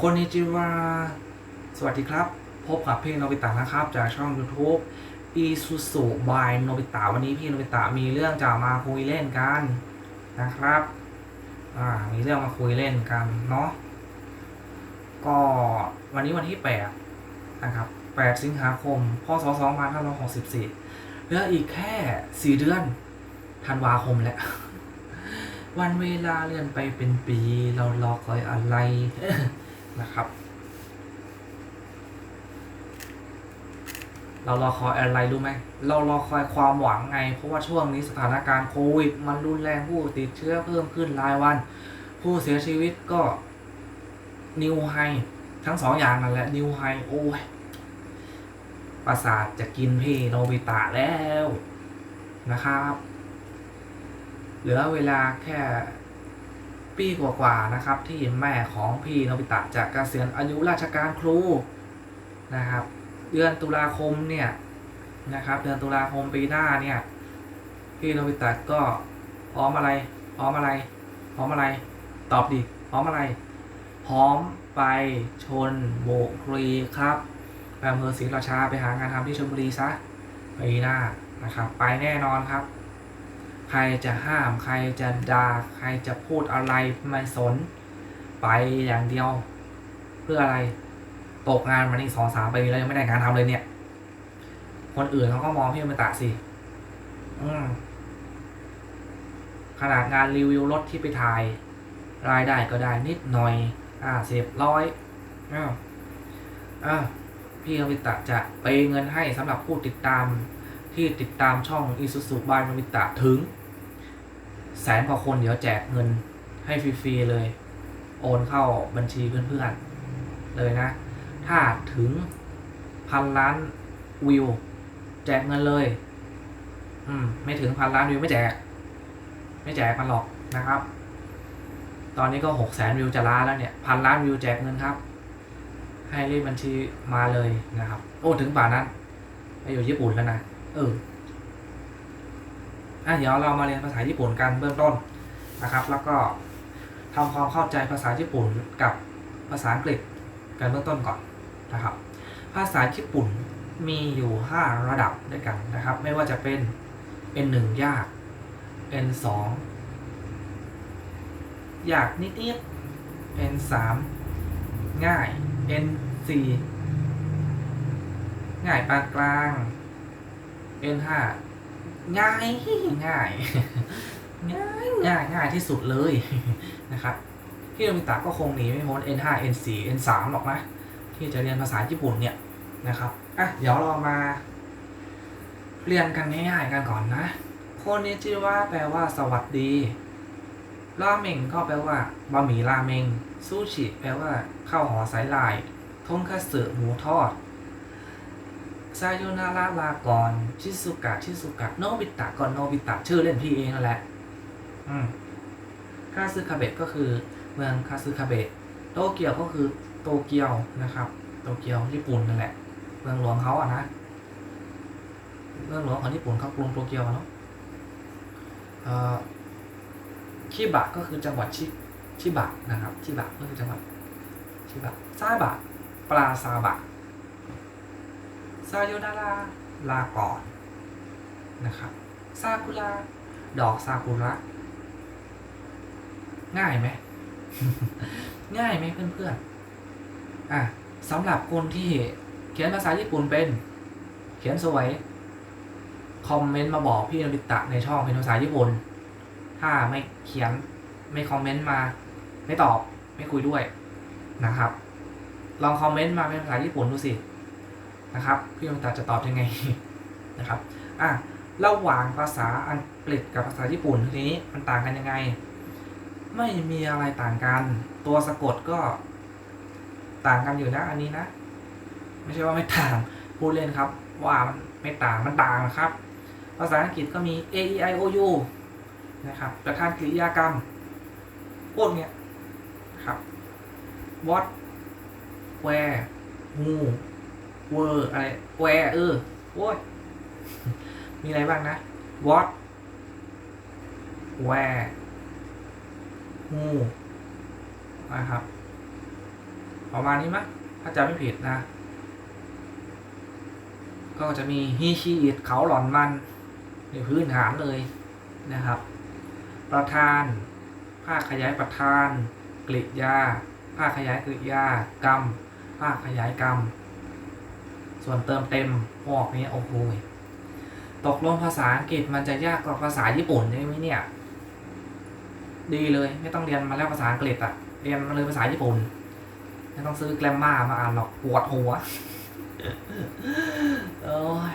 คนนิจิวาสวัสดีครับ พบกับพี่โนบิตะนะครับ จากช่อง YouTube อีซูซูบายโนบิตะวันนี้พี่โนบิตะมีเรื่องจะมาคุยเล่นกันนะครับอ่ามีเรื่องมาคุยเล่นกันเนาะก็วันนี้วันที่ 8 นะครับ 8 สิงหาคม พศ 2564เหลืออีกแค่ 4 เดือนธันวาคมแล้ว วันเวลาเลื่อนไปเป็นปี เรารอคอยอะไรนะครับ เรารอคอยอะไรรู้ไหมเรารอคอยความหวังไง เพราะว่าช่วงนี้สถานการณ์โควิด มันรุนแรงผู้ติดเชื้อเพิ่มขึ้นรายวัน ผู้เสียชีวิตก็นิวไฮทั้งสองอย่างนั่นแหละนิวไฮโอ้ยประสาทจะกินพี่โนบิตะแล้วนะครับ เหลือเวลาแค่ปีกว่าๆนะครับ ที่แม่ของพี่โนบิตะจะเกษียณอายุราชการครูนะครับ เดือนตุลาคมเนี่ยนะครับ เดือนตุลาคมปีหน้าเนี่ยพี่โนบิตะก็พร้อมอะไรพร้อมอะไรพร้อมอะไร ตอบดิพร้อมอะไร พร้อมไปชนโบกรีครับไปอำเภอศรีราชาไปหางานทำที่ชลบุรีซะปีหน้านะครับ ไปแน่นอนครับ ใครจะห้ามใครจะด่าใครจะพูดอะไรไม่สน ไปอย่างเดียว เพื่ออะไรตกงานมานี่สองสามปีแล้วยังไม่ได้งานทำเลยเนี่ย คนอื่นเขาก็มองพี่มาตะสิอืมขนาดงานรีวิวรถที่ไปถ่าย รายได้ก็ได้นิดหน่อย อ่าเสียบร้อยอ้าวอ่าพี่อมิตะจะเปเงินให้สำหรับผู้ติดตามที่ติดตามช่อง i s u z u บายอมิตะถึง แสนกว่าคนเดี๋ยวแจกเงินให้ฟรีๆเลย โอนเข้าบัญชีเพื่อนๆเลยนะ ถ้าถึงพันล้านวิว แจกเงินเลย อืม ไม่ถึงพันล้านวิวไม่แจก ไม่แจกมันหรอกนะครับ ตอนนี้ก็หกแสนวิวจะล้าแล้วเนี่ยพันล้านวิวแจกเงินครับ ให้เลขบัญชีมาเลยนะครับ โอ้ถึงป่านนั้นไปอยู่ญี่ปุ่นแล้วนะเออ อะเดี๋ยวเรามาเรียนภาษาญี่ปุ่นกันเบื้องต้นนะครับ แล้วก็ทำความเข้าใจภาษาญี่ปุ่นกับภาษาอังกฤษกันเบื้องต้นก่อนนะครับ ภาษาญี่ปุ่นมีอยู่ 5 ระดับด้วยกันนะครับ ไม่ว่าจะเป็น N1 ยาก N2 ยากนิดๆ N3 ง่าย N4 ง่ายปานกลาง N5 ง่ายง่ายง่ายง่ายง่ายที่สุดเลยนะครับพี่โนมิตะก็คงหนีไม่พ้น N5 N4 N3 หรอกนะที่จะเรียนภาษาญี่ปุ่นเนี่ยนะครับอะเดี๋ยวเรามา เรียนกันง่ายๆกันก่อนนะโคนิจิวะแปลว่าสวัสดี ราเมงก็แปลว่าบะหมี่ราเมงซูชิแปลว่าข้าวห่อสายลายทงคัตสึหมูทอด ซาโยนาราลากรชิสุกะ ชิสุกะ โนบิตะก่อนโนบิตะ ชื่อเล่นพี่เองนั่นแหละ อืมคาซึคาเบะก็คือเมืองคาซึคาเบะ โตเกียวก็คือโตเกียวนะครับ โตเกียวญี่ปุ่นนั่นแหละ เมืองหลวงเขาอะนะ เมืองหลวงของญี่ปุ่นเขากรุงโตเกียวเนาะเอ่อชิบะก็คือจังหวัดชิชิบะนะครับ ชิบะก็คือจังหวัดชิบะซาบะ ปลาซาบะ ซาโยนาราลาก่อนนะครับซากุระดอกซากุระง่ายไหมง่ายไหมเพื่อนๆอะสำหรับคนที่เขียนภาษาญี่ปุ่นเป็น เขียนสวย คอมเมนต์มาบอกพี่นบิตะในช่องเป็นภาษาญี่ปุ่น ถ้าไม่เขียนไม่คอมเมนต์มา ไม่ตอบไม่คุยด้วยนะครับ ลองคอมเมนต์มาเป็นภาษาญี่ปุ่นดูสิ นะครับพี่นบิตะจะตอบยังไงนะครับอะระหว่างภาษาอังกฤษกับภาษาญี่ปุ่นทีนี้มันต่างกันยังไง ไม่มีอะไรต่างกัน ตัวสะกดก็ต่างกันอยู่นะอันนี้นะ ไม่ใช่ว่าไม่ต่างพูดเล่นครับ ว่ามันไม่ต่างมันต่างนะครับ ภาษาอังกฤษก็มี A E I O U นะครับประธานกริยากรรมพวกเนี้ยครับ what where who were อะไร where เออโว้ยมีอะไรบ้างนะ what where who นะครับประมาณนี้มั้ยถ้าจำไม่ผิดนะ ก็จะมีฮีชีอิดเขาหลอนมันในพื้นฐานเลยนะครับ ประธาน ภาคขยายประธาน กริยา ภาคขยายกริยากรรม ภาคขยายกรรม ส่วนเติมเต็มพวกนี้โอ้โหตกลงภาษาอังกฤษมันจะยากกว่าภาษาญี่ปุ่นได้ไหมเนี่ย ดีเลยไม่ต้องเรียนมาแล้วภาษาอังกฤษอะเรียนมาเลยภาษาญี่ปุ่นไม่ต้องซื้อแกรมมามาอ่านหรอกปวดหัวโอ้ย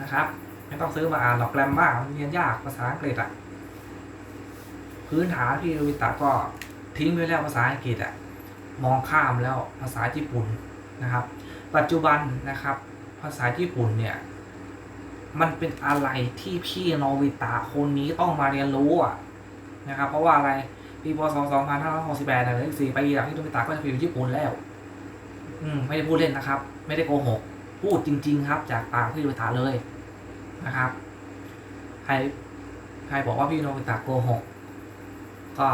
นะครับ ไม่ต้องซื้อมาอ่านหรอกแกรมมามันเรียนยากภาษาอังกฤษอะพื้นฐานพี่โรบิตะก็ทิ้งไปแล้วภาษาอังกฤษอะมองข้ามแล้วภาษาญี่ปุ่นนะครับ ปัจจุบันนะครับ ภาษาญี่ปุ่นเนี่ย มันเป็นอะไรที่พี่โนบิตะคนนี้ต้องมาเรียนรู้อะนะครับ เพราะว่าอะไรปีพศ2568นะหลืออีสี่ปีหลังที่โนบิตะก็จะไปอยู่ญี่ปุ่นแล้ว อืมไม่ได้พูดเล่นนะครับ ไม่ได้โกหก พูดจริง ๆ ครับ จากปากพี่โนบิตะเลยนะครับใครใครบอกว่าพี่โนบิตะโกหก ก็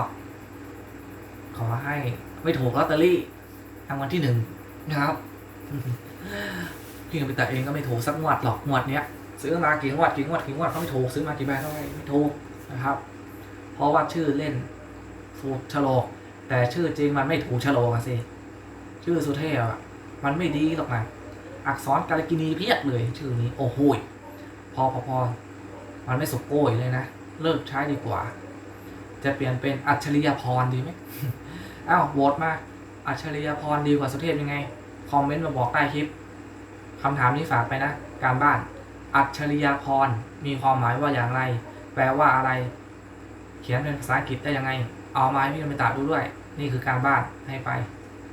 ขอให้ไม่ถูกลอตเตอรี่รางวัลที่หนึ่งนะครับ พี่โนบิตะเองก็ไม่ถูกสักงวดหรอกงวดเนี้ยซื้อมากี่งวดกี่งวดกี่งวดก็ไม่ถูกซื้อมากี่ใบเท่าไหร่ไม่ถูกนะครับ เพราะว่าชื่อเล่นถูกฉลกแต่ชื่อจริงมันไม่ถูกฉลกสิชื่อสุเทพอะมันไม่ดีหรอกนะอักษรกาลกินีเพียบเลยชื่อนี้โอ้โหพอพอพอมันไม่สุกโก้ยเลยนะ เลิกใช้ดีกว่า จะเปลี่ยนเป็นอัจฉริยพรดีไหมอ้าวโหวตมาอัจฉริยพรดีกว่าสุเทพยังไง คอมเมนต์มาบอกใต้คลิปคำถามนี้ฝากไปนะ การบ้าน อัจฉริยพรมีความหมายว่าอย่างไร แปลว่าอะไร เขียนเป็นภาษาอังกฤษได้ยังไง เอามาให้พี่นมิตาดูด้วย นี่คือการบ้านให้ไป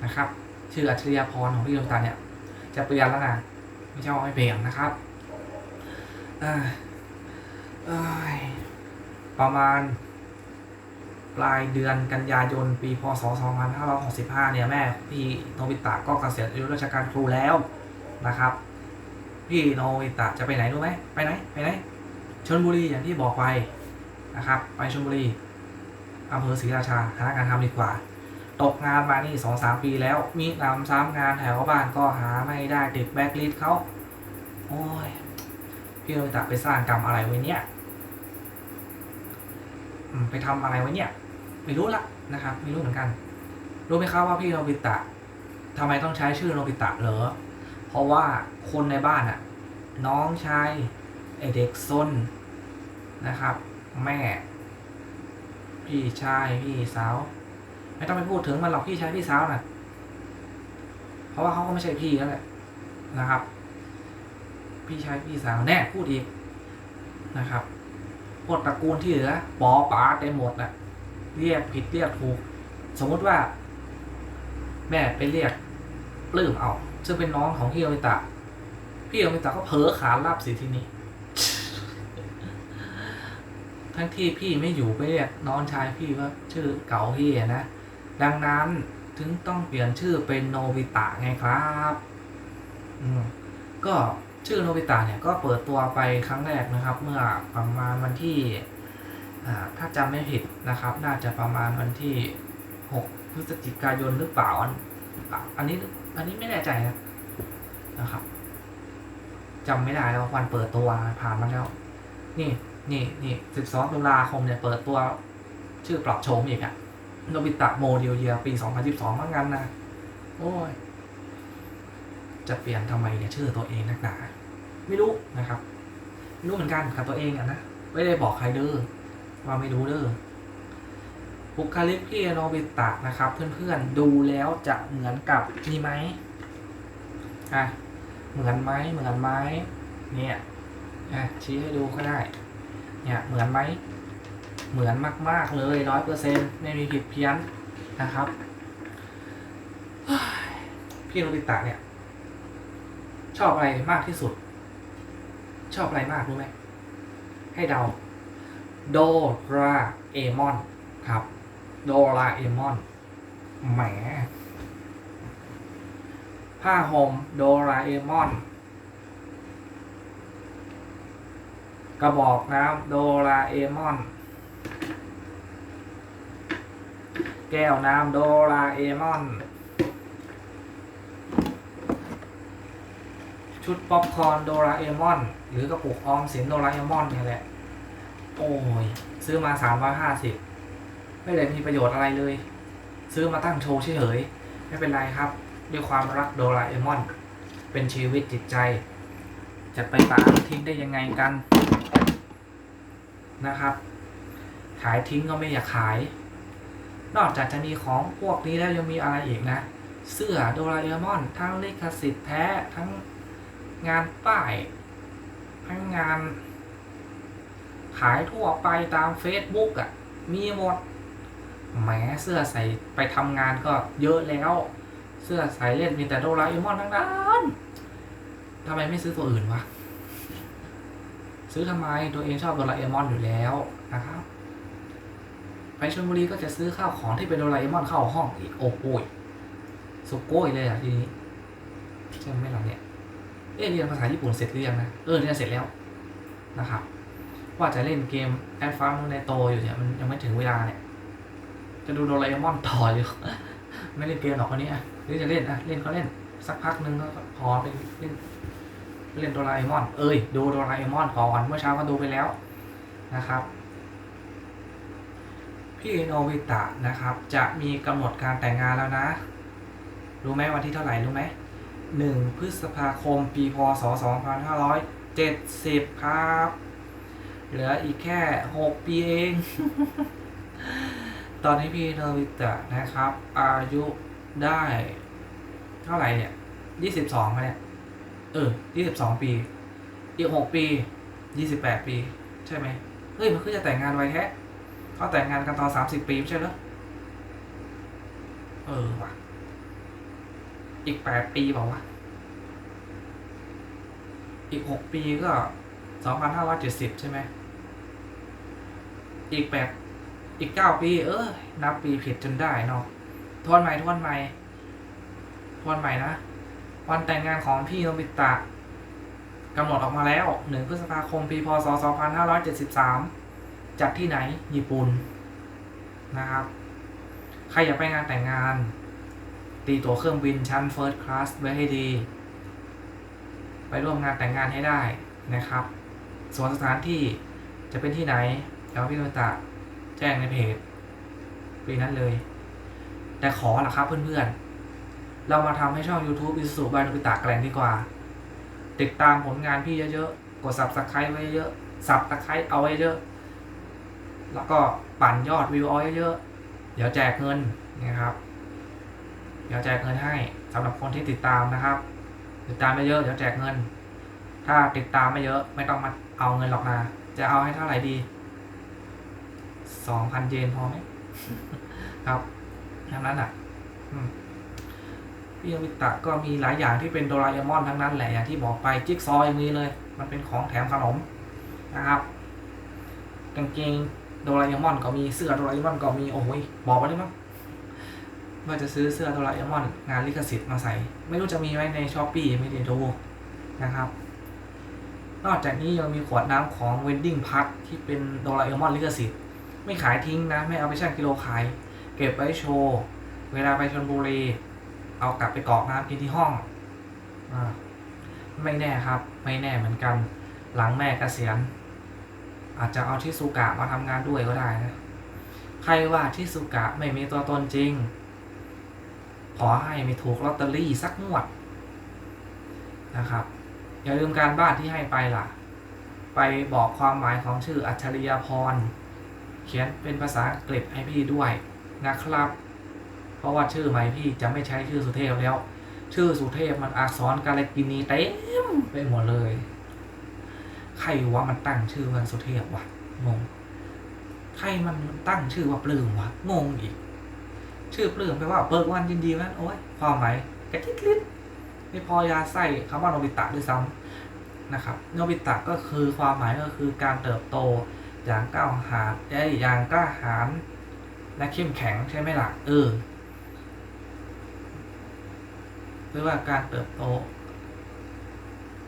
นะครับ ชื่ออัจฉริยพรของพี่นมิตาเนี่ย จะเปลี่ยนแล้วนะไม่ใช่ว่าไม่เปลี่ยนนะครับประมาณ ปลายเดือนกันยายนปีพศ 2565 เนี่ยแม่พี่โนบิตะก็เกษียณอายุราชการครูแล้วนะครับ พี่โนบิตะจะไปไหนรู้ไหมไปไหนไปไหนชลบุรีอย่างที่บอกไปนะครับ ไปชลบุรีอำเภอศรีราชาหางานทำดีกว่า ตกงานมานี่สองสามปีแล้ว มีนำซ้ำงานแถวบ้านก็หาไม่ได้ติดแบ็คลิสเขา โอ้ย พี่โนบิตะไปสร้างกรรมอะไรไว้เนี่ย ไปทำอะไรไว้เนี่ย ไม่รู้ละนะครับไม่รู้เหมือนกัน รู้ไหมครับว่าพี่โนบิตะทำไมต้องใช้ชื่อโนบิตะเหรอเพราะว่าคนในบ้านอะน้องชายไอเด็กซนนะครับ แม่ พี่ชายพี่สาว ไม่ต้องไปพูดถึงมันหรอกพี่ชายพี่สาวน่ะ เพราะว่าเขาก็ไม่ใช่พี่แล้วแหละนะครับ พี่ชายพี่สาวแน่พูดอีกนะครับพวกตระกูลที่เหลือปอป๋าเต็มหมดน่ะ เรียกผิดเรียกถูกสมมติว่า แม่ไปเรียกปลื้มเอาซึ่งเป็นน้องของพี่โอมิตะพี่โอมิตะก็เผลอขานรับสิทีนี้ทั้งที่พี่ไม่อยู่ไปเรียกน้องชายพี่ว่าชื่อเก่าพี่นะ ดังนั้นถึงต้องเปลี่ยนชื่อเป็นโนบิตะไงครับอืมก็ชื่อโนบิตะเนี่ยก็เปิดตัวไปครั้งแรกนะครับ เมื่อประมาณวันที่ ถ้าจำไม่ผิดนะครับ น่าจะประมาณวันที่ 6 พฤศจิกายนหรือเปล่าอันอันนี้อันนี้ไม่แน่ใจนะนะครับจำไม่ได้แล้ววันเปิดตัวผ่านมาแล้ว นี่นี่นี่12ตุลาคมเนี่ยเปิดตัวชื่อปรับโฉมอีกอะโนบิตะโมเดลเยียปี2012มั้งงั้นนะโอ้ย จะเปลี่ยนทำไมเนี่ยชื่อตัวเองนักหนา ไม่รู้นะครับ ไม่รู้เหมือนกันกับตัวเองอะนะ ไม่ได้บอกใครเด้อ ว่าไม่รู้เด้อบุคลิกพี่โนบิตะนะครับ เพื่อนๆดูแล้วจะเหมือนกับนี่ไหมอะเหมือนไหมเหมือนไหมเนี่ยอะชี้ให้ดูก็ได้ เนี่ยเหมือนไหมเหมือนมาก ๆ เลยร้อยเปอร์เซ็นไม่มีผิดเพี้ยนนะครับ พี่โนบิตะเนี่ย ชอบอะไรมากที่สุด ชอบอะไรมากรู้ไหมให้เดา โดราเอมอนครับ โดราเอมอนแหมผ้าห่มโดราเอมอน กระบอกน้ำโดราเอมอน แก้วน้ำโดราเอมอน ชุดป๊อปคอร์นโดราเอมอน หรือกระปุกออมสินโดราเอมอนนี่แหละ โอ้ย ซื้อมาสามร้อยห้าสิบไม่ได้มีประโยชน์อะไรเลย ซื้อมาตั้งโชว์เฉยๆไม่เป็นไรครับ ด้วยความรักโดราเอมอน เป็นชีวิตจิตใจ จะไปตามทิ้งได้ยังไงกันนะครับ ขายทิ้งก็ไม่อยากขาย นอกจากจะมีของพวกนี้แล้วยังมีอะไรอีกนะ เสื้อโดราเอมอน ทั้งลิขสิทธิ์แท้ทั้งงานป้าย ทั้งงาน ขายทั่วไปตาม Facebook อะ่ะ มีหมดแหมเสื้อใส่ไปทำงานก็เยอะแล้ว เสื้อใส่เล่นมีแต่โดราเอมอนทั้งนั้นทำไมไม่ซื้อตัวอื่นวะ ซื้อทำไมตัวเองชอบโดราเอมอนอยู่แล้วนะครับไปชลบุรีก็จะซื้อข้าวของที่เป็นโดราเอมอนเข้าห้องอีกโอ้โหยสุโกยเลยอะทีนี้ใช่ไหมล่ะเนี่ยเอ๊ะเรียนภาษาญี่ปุ่นเสร็จหรือยังนะเออเรียนเสร็จแล้วนะครับ ว่าจะเล่นเกมแอดฟานในโตอยู่เนี่ยมันยังไม่ถึงเวลาเนี่ย จะดูโดราเอมอนต่ออยู่ ไม่เล่นเกมหรอกคนนี้อะหรือจะเล่นอะเล่นก็เล่นสักพักหนึ่งก็พอไปเล่นเล่นโดราเอมอน เอ้ยดูโดราเอมอนก่อนเมื่อเช้าก็ดูไปแล้วนะครับ พี่โนบิตะนะครับ จะมีกำหนดการแต่งงานแล้วนะ รู้ไหมวันที่เท่าไหร่รู้ไหมหนึ่งพฤษภาคมปีพศสองพันห้าร้อยเจ็ดสิบครับ เหลืออีกแค่หกปีเอง ตอนนี้พี่โนบิตะนะครับ อายุได้ เท่าไหร่เนี่ยยี่สิบสองเนี่ยเออยี่สิบสองปี อีกหกปียี่สิบแปดปี ใช่ไหมเฮ้ย มันคือจะแต่งงานไวแท้เขาแต่งงานกันตอนสามสิบปีไม่ใช่เหรอเออว่ะ อีกแปดปีเปล่าวะอีกหกปีก็สองพันห้าร้อยเจ็ดสิบใช่ไหม อีกแปดอีกเก้าปี เออนับปีผิดจนได้เนาะทวนใหม่ทวนใหม่ทวนใหม่นะ วันแต่งงานของพี่โนบิตะกำหนดออกมาแล้วหนึ่งพฤษภาคมปีพศสองพันห้าร้อยเจ็ดสิบสามจัดที่ไหนญี่ปุ่นนะครับ ใครอยากไปงานแต่งงาน ตีตั๋วเครื่องบินชั้น First Class ไว้ให้ดี ไปร่วมงานแต่งงานให้ได้นะครับ ส่วนสถานที่จะเป็นที่ไหน เดี๋ยวพี่โนบิตะแจ้งในเพจปีนั้นเลย แต่ขอละครับเพื่อนๆ เรามาทำให้ช่อง YouTube อิสุบายโนบิตะแกลงดีกว่า ติดตามผลงานพี่เยอะๆ กด subscribe ไว้เยอะ subscribe เอาไว้เยอะ แล้วก็ปั่นยอดวิวเอาไว้เยอะ เดี๋ยวแจกเงินนะครับ เดี๋ยวแจกเงินให้สำหรับคนที่ติดตามนะครับ ติดตามไม่เยอะเดี๋ยวแจกเงิน ถ้าติดตามไม่เยอะไม่ต้องมาเอาเงินหรอกนะจะเอาให้เท่าไหร่ดี สองพันเยนพอไหมครับทั้งนั้นอะพี่ยวิตะก็มีหลายอย่างที่เป็นโดราเอมอนทั้งนั้นแหละอย่างที่บอกไปจิ๊กซอว์อย่างนี้เลย มันเป็นของแถมขนมนะครับกางเกงโดราเอมอนก็มีเสื้อโดราเอมอนก็มีโอ้ยบอกไปได้มั้งว่าจะซื้อเสื้อโดราเอมอนงานลิขสิทธิ์มาใส่ ไม่รู้จะมีไหมในช้อปปี้ไม่ได้ดูนะครับ นอกจากนี้ยังมีขวดน้ำของเวนดิ้งพัทที่เป็นโดราเอมอนลิขสิทธิ์ ไม่ขายทิ้งนะ ไม่เอาไปชั่งกิโลขาย เก็บไว้โชว์ เวลาไปชลบุรี เอากลับไปกรอกน้ำกินที่ห้องอไม่แน่ครับ ไม่แน่เหมือนกัน หลังแม่เกษียณ อาจจะเอาที่สุกะมาทำงานด้วยก็ได้นะ ใครว่าที่สุกะไม่มีตัวตนจริง ขอให้ไม่ถูกลอตเตอรี่สักงวดนะครับ อย่าลืมการบ้านที่ให้ไปล่ะ ไปบอกความหมายของชื่ออัจฉริยพร เขียนเป็นภาษาอังกฤษให้พี่ด้วยนะครับ เพราะว่าชื่อใหม่พี่จะไม่ใช้ชื่อสุเทพแล้ว ชื่อสุเทพมันอักษรกาลกินีเต็มไปหมดเลย ใครว่ามันตั้งชื่อว่าสุเทพวะงง ใครมันตั้งชื่อว่าปลื้มวะงงอีก ชื่อปลื้มแปลว่าเบิกวันยินดีไหมโอ้ยความหมายกระทิดลิดไม่พอยาไส้คำว่าโนบิตะด้วยซ้ำนะครับโนบิตะก็คือความหมายก็คือการเติบโต อย่างก้าวหาญเอ้อย่างกล้าหาญและเข้มแข็งใช่ไหมล่ะเออหรือว่าการเติบโต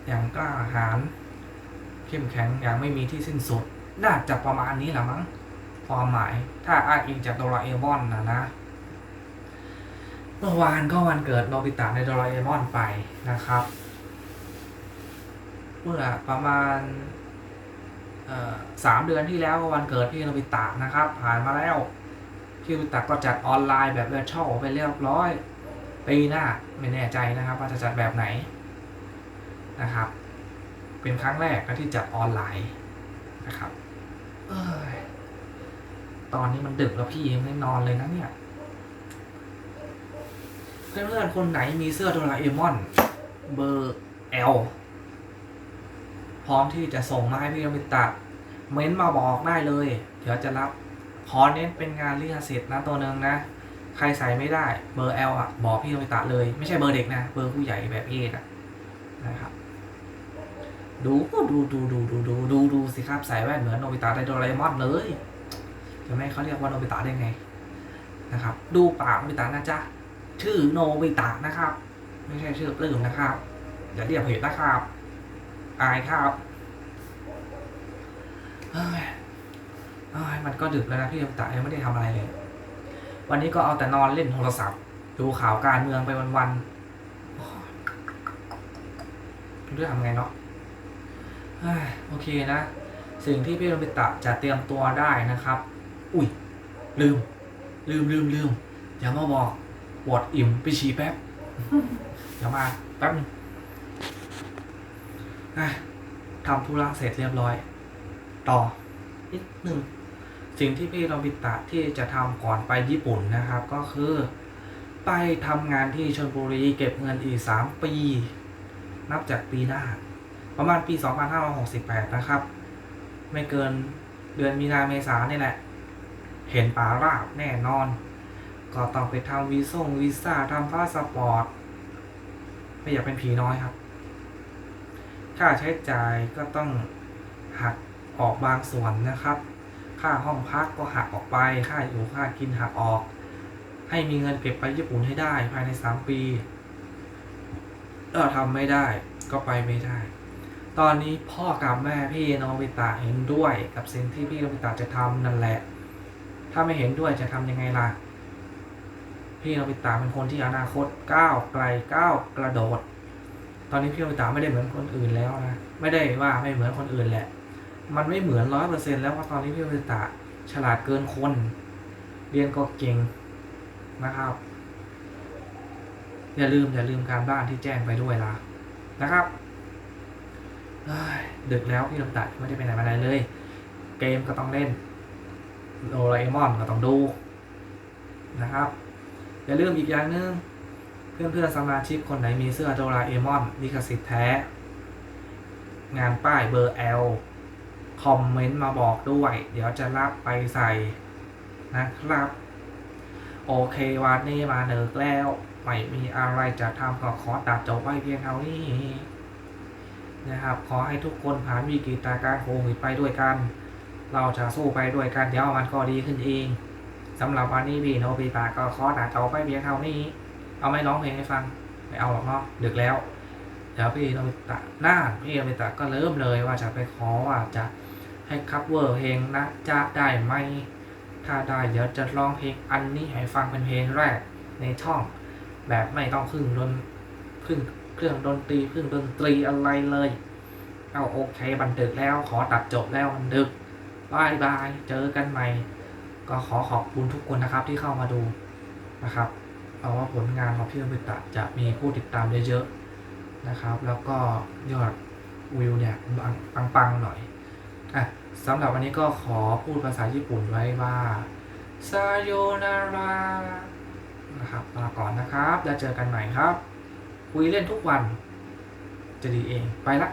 อย่างกล้าหาญเข้มแข็งอย่างไม่มีที่สิ้นสุด น่าจะประมาณนี้แหละมั้งความหมายถ้าอ้างอิงจากโดราเอมอนนะนะเมื่อวานก็วันเกิดโนบิตะในโดราเอมอนไปนะครับ เมื่อประมาณ สามเดือนที่แล้ววันเกิดพี่โนบิตะนะครับ ผ่านมาแล้วพี่โนบิตะก็จัดออนไลน์แบบเวอร์ชวลไปเรียบร้อยปีหน้าไม่แน่ใจนะครับว่าจะจัดแบบไหนนะครับ เป็นครั้งแรกที่จัดออนไลน์นะครับเอ้ยตอนนี้มันดึกแล้วพี่ยังไม่นอนเลยนะเนี่ยเพื่อนๆคนไหนมีเสื้อโดราเอมอน เบอร์ L พร้อมที่จะส่งมาให้พี่โนบิตะเม้นมาบอกได้เลย เดี๋ยวจะรับขอเน้นเป็นงานลิขสิทธิ์นะตัวหนึ่งนะ ใครใส่ไม่ได้เบอร์ L อะ บอกพี่โนบิตะเลย ไม่ใช่เบอร์เด็กนะ เบอร์ผู้ใหญ่แบบเอกอะนะครับดูดูดูดูดูดูดูดูสิครับใส่แว่นเหมือนโนบิตะไดโดราเอมอนเลยจะไม่เขาเรียกว่าโนบิตะได้ไงนะครับ ดูปากโนบิตะนะจ๊ะชื่อโนบิตะนะครับ ไม่ใช่ชื่อปลื้มนะครับอย่าเรียกผิดนะครับ อายครับเอ้ยมันก็ดึกแล้วนะพี่โนบิตะยังไม่ได้ทำอะไรเลย วันนี้ก็เอาแต่นอนเล่นโทรศัพท์ ดูข่าวการเมืองไปวันๆโอ้ยไม่รู้จะทำไงเนาะเอ้ยโอเคนะ สิ่งที่พี่โนบิตะจะเตรียมตัวได้นะครับ อุ้ย ลืม ลืมลืมลืมอย่ามาบอกปวดอิ่มไปฉี่แป๊บ เดี๋ยวมาแป๊บนึง อะทำธุระเสร็จเรียบร้อย ต่อนิดหนึ่งสิ่งที่พี่โนบิตะที่จะทำก่อนไปญี่ปุ่นนะครับ ก็คือ ไปทำงานที่ชลบุรีเก็บเงินอีก 3 ปี นับจากปีหน้า ประมาณปี 2568 นะครับ ไม่เกินเดือนมีนาเมษานี่แหละ เห็นป่าราบแน่นอน ก็ต้องไปทำวีซ่งวีซ่าทำพาสปอร์ตไม่อยากเป็นผีน้อยครับ ค่าใช้จ่ายก็ต้องหักออกบางส่วนนะครับ ค่าห้องพักก็หักออกไป ค่าอยู่ค่ากินหักออก ให้มีเงินเก็บไปญี่ปุ่นให้ได้ภายในสามปีถ้าทำไม่ได้ก็ไปไม่ได้ ตอนนี้พ่อกับแม่พี่โนบิตะเห็นด้วยกับสิ่งที่พี่โนบิตะจะทำนั่นแหละ ถ้าไม่เห็นด้วยจะทำยังไงล่ะ พี่โนบิตะเป็นคนที่อนาคตก้าวไกลก้าวกระโดด ตอนนี้พี่โนบิตะไม่ได้เหมือนคนอื่นแล้วนะ ไม่ได้ว่าไม่เหมือนคนอื่นแหละ มันไม่เหมือนร้อยเปอร์เซ็นแล้วเพราะตอนนี้พี่โนบิตะฉลาดเกินคน เรียนก็เก่งนะครับ อย่าลืมอย่าลืมการบ้านที่แจ้งไปด้วยล่ะนะครับดึกแล้วพี่โนบิตะไม่ได้ไปไหนมาไหนเลย เกมก็ต้องเล่นโดราเอมอนก็ต้องดูนะครับอย่าลืมอีกอย่างหนึง เพื่อนเพื่อนๆสมาชิกคนไหนมีเสื้อโดราเอมอนลิขสิทธิ์แท้ งานป้ายเบอร์ L คอมเมนต์มาบอกด้วย เดี๋ยวจะรับไปใส่นะครับ โอเควันนี้มาเนิกแล้ว ไม่มีอะไรจะทำก็ขอตัดจบไว้เพียงเท่านี้นะครับ ขอให้ทุกคนผ่านวิกฤตการณ์โควิดไปด้วยกัน เราจะสู้ไปด้วยกัน เดี๋ยวมันก็ดีขึ้นเองสำหรับวันนี้พี่โนบิตะก็ขอตัดจบไปเพียงเท่านี้ เอาไม่ร้องเพลงให้ฟัง ไม่เอาหรอกเนาะดึกแล้วเดี๋ยวพี่โนบิตะหน้าพี่โนบิตะก็เริ่มเลยว่าจะไปขอว่าจะให้คัฟเวอร์เพลงนะจะได้ไหมถ้าได้เดี๋ยวจะร้องเพลงอันนี้ให้ฟังเป็นเพลงแรกในช่อง แบบไม่ต้องพึ่งดนพึ่งเครื่องดนตรีพึ่งดนตรีอะไรเลย เอาโอเคบันดึกแล้วขอตัดจบแล้วมันดึกบายบายเจอกันใหม่ ก็ขอขอบคุณทุกคนนะครับที่เข้ามาดูนะครับ ราะว่าผลงานของพี่อมิตะจะมีผู้ติดตามเยอะๆนะครับ แล้วก็ยอดวิวเนี่ยปังปังๆหน่อยอะสำหรับวันนี้ก็ขอพูดภาษาญี่ปุ่นไว้ว่าซาโยนารานะครับลาก่อนนะครับ แล้วเจอกันใหม่ครับ คุยเล่นทุกวัน จะดีเองไปละ